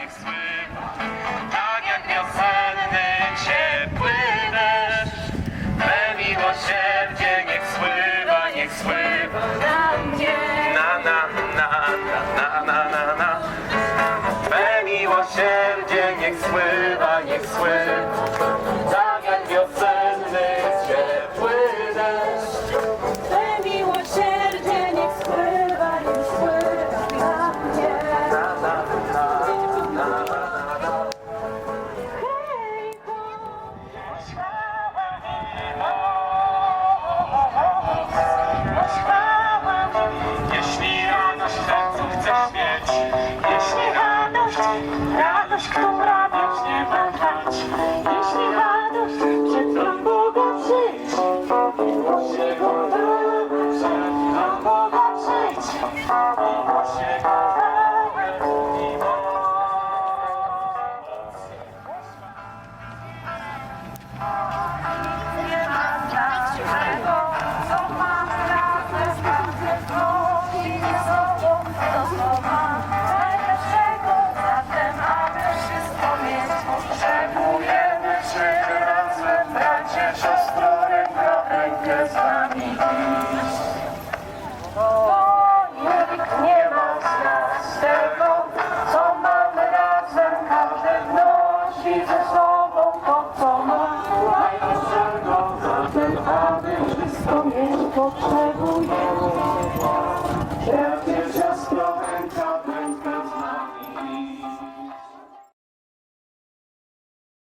niech spływa, tak jak wiosenny, ciepły deszcz. Me miłosierdzie niech spływa, niech spływa. na mnie. Na, na, na, na, na, na, na. Me miłosierdzie niech spływa, niech spływa. Mieć, jeśli radość, radość, która wiecznie ma trwać, Jeśli radość przed Pan Boga przyjdź, miłość Jego damy, przed Pan Boga przyjdź. miłość Jego damy i potrzebuję, ja cię